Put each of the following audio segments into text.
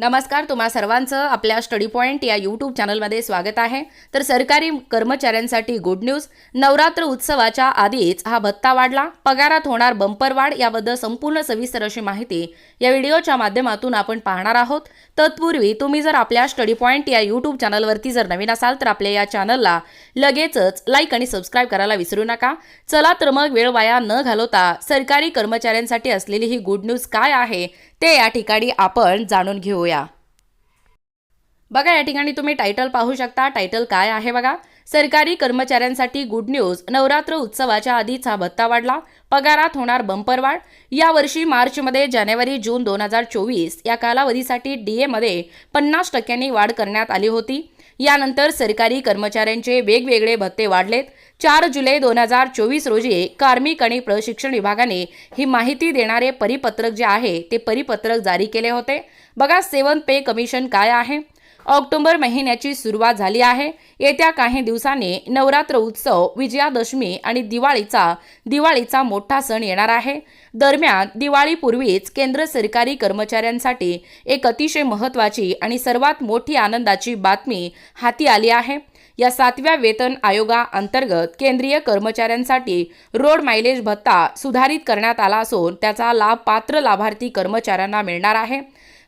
नमस्कार तुम्हा सर्वांचं आपल्या स्टडी पॉईंट या यूट्यूब चॅनलमध्ये स्वागत आहे. तर सरकारी कर्मचाऱ्यांसाठी गुड न्यूज. नवरात्र उत्सवाच्या आधीच हा भत्ता वाढला. पगारात होणार बंपर वाढ याबद्दल संपूर्ण सविस्तर अशी माहिती या व्हिडिओच्या माध्यमातून आपण पाहणार आहोत. तत्पूर्वी तुम्ही जर आपल्या स्टडी पॉईंट या यूट्यूब चॅनलवरती जर नवीन असाल तर आपल्या या चॅनलला लगेचच लाईक आणि सबस्क्राईब करायला विसरू नका. चला तर मग वेळ वाया न घालवता सरकारी कर्मचाऱ्यांसाठी असलेली ही गुड न्यूज काय आहे? ते या ठिकाणी आपण जाणून घेऊया. बघा या ठिकाणी तुम्ही टायटल पाहू शकता. टायटल काय आहे बघा? सरकारी कर्मचाऱ्यांसाठी गुड न्यूज नवरात्र उत्सवाच्या आधीच हा भत्ता वाढला. पगारात होणार बंपर वाढ. यावर्षी मार्चमध्ये जानेवारी जून दोन हजार चोवीस या कालावधीसाठी डीएमध्ये पन्नास टक्क्यांनी वाढ करण्यात आली होती. यानंतर सरकारी कर्मचाऱ्यांचे वेगवेगळे भत्ते वाढलेत. चार जुलै दोन हजार चोवीस रोजी कार्मिक आणि प्रशिक्षण विभागाने ही माहिती देणारे परिपत्रक जे आहे ते परिपत्रक जारी केले होते. बघा सेवन पे कमिशन काय आहे? ऑक्टोबर महिन्याची सुरुवात झाली आहे. येत्या काही दिवसांनी नवरात्र उत्सव विजयादशमी आणि दिवाळीचा दिवाळीचा मोठा सण येणार आहे. दरम्यान दिवाळीपूर्वीच केंद्र सरकारी कर्मचाऱ्यांसाठी एक अतिशय महत्त्वाची आणि सर्वात मोठी आनंदाची बातमी हाती आली आहे. या सातव्या वेतन आयोगाअंतर्गत केंद्रीय कर्मचाऱ्यांसाठी रोड मायलेज भत्ता सुधारित करण्यात आला असून त्याचा लाभ पात्र लाभार्थी कर्मचाऱ्यांना मिळणार आहे.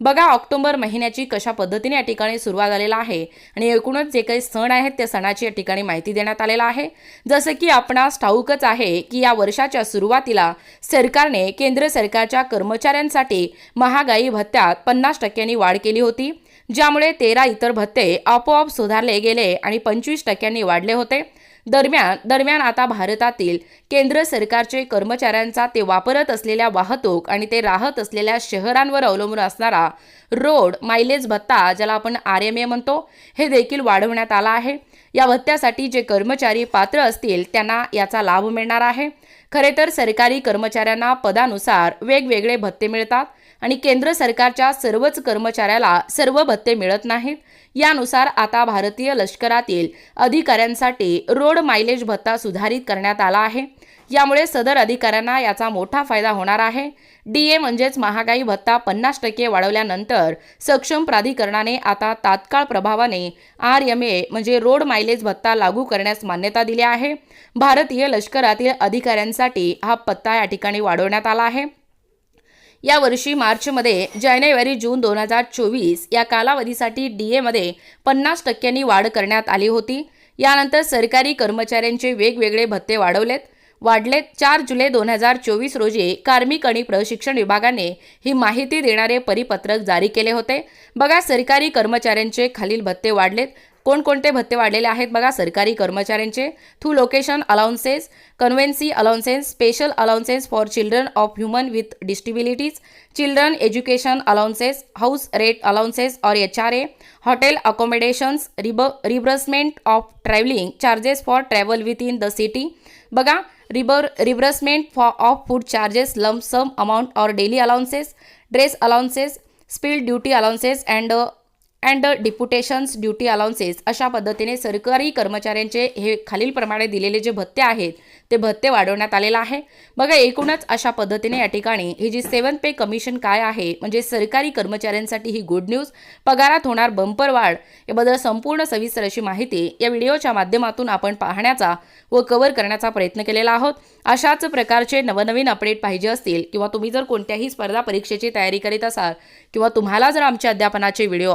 बघा ऑक्टोबर महिन्याची कशा पद्धतीने या ठिकाणी सुरुवात झालेला आहे आणि एकूणच जे काही सण आहेत त्या सणाची या ठिकाणी माहिती देण्यात आलेला आहे. जसं की आपणास ठाऊकच आहे की या वर्षाच्या सुरुवातीला सरकारने केंद्र सरकारच्या कर्मचाऱ्यांसाठी महागाई भत्त्यात पन्नास टक्क्यांनी वाढ केली होती ज्यामुळे तेरा इतर भत्ते आपोआप सुधारले गेले आणि पंचवीस टक्क्यांनी वाढले होते. दरम्यान दरम्यान आता भारतातील केंद्र सरकारचे कर्मचाऱ्यांचा ते वापरत असलेल्या वाहतूक आणि ते राहत असलेल्या शहरांवर अवलंबून असणारा रोड मायलेज भत्ता ज्याला आपण आर एम ए म्हणतो हे देखील वाढवण्यात आला आहे. या भत्त्यासाठी जे कर्मचारी पात्र असतील त्यांना याचा लाभ मिळणार आहे. खरे तर सरकारी कर्मचाऱ्यांना पदानुसार वेगवेगळे भत्ते मिळतात. आणि केंद्र सरकारच्या सर्वच कर्मचाऱ्याला सर्व भत्ते मिळत नाहीत. यानुसार आता भारतीय लष्करातील अधिकाऱ्यांसाठी रोड मायलेज भत्ता सुधारित करण्यात आला आहे. यामुळे सदर अधिकाऱ्यांना याचा मोठा फायदा होणार आहे. डी ए म्हणजेच महागाई भत्ता पन्नास टक्के वाढवल्यानंतर सक्षम प्राधिकरणाने आता तात्काळ प्रभावाने आर एम ए म्हणजे रोड मायलेज भत्ता लागू करण्यास मान्यता दिली आहे. भारतीय लष्करातील अधिकाऱ्यांसाठी हा पत्ता या ठिकाणी वाढवण्यात आला आहे. यावर्षी मार्चमध्ये जानेवारी जून दोन हजार चोवीस या कालावधीसाठी डी एमध्ये पन्नास टक्क्यांनी वाढ करण्यात आली होती. यानंतर सरकारी कर्मचाऱ्यांचे वेगवेगळे भत्ते वाढवलेत. वाढलेत. चार जुलै दोन हजार चोवीस रोजी कार्मिक आणि प्रशिक्षण विभागाने ही माहिती देणारे परिपत्रक जारी केले होते. बघा सरकारी कर्मचाऱ्यांचे खालील भत्ते वाढलेत. कोणकोणते भत्ते वाढलेले आहेत बघा सरकारी कर्मचाऱ्यांचे. Through location allowances conveyance allowances special allowances for children of human with disabilities children education allowances house rent allowances और H R A hotel accommodations rib reimbursement of travelling charges for travel within the city बघा reimbur reimbursement for of food charges lump sum amount और daily allowances dress allowances speed duty allowances and and deputations duty allowances अशा पद्धतीने सरकारी कर्मचाऱ्यांचे हे खालीलप्रमाणे दिलेले जे भत्ते आहेत ते भत्ते वाढवण्यात आलेलं आहे. बघा एकूणच अशा पद्धतीने या ठिकाणी ही जी सेवन पे कमिशन काय आहे म्हणजे सरकारी कर्मचाऱ्यांसाठी ही गुड न्यूज पगारात होणार बंपर वाढ याबद्दल संपूर्ण सविस्तर अशी माहिती या व्हिडिओच्या माध्यमातून आपण पाहण्याचा व कव्हर करण्याचा प्रयत्न केलेला आहोत. अशाच प्रकारचे नवनवीन अपडेट पाहिजे असतील किंवा तुम्ही जर कोणत्याही स्पर्धा परीक्षेची तयारी करीत असाल किंवा तुम्हाला जर आमच्या अध्यापनाचे व्हिडिओ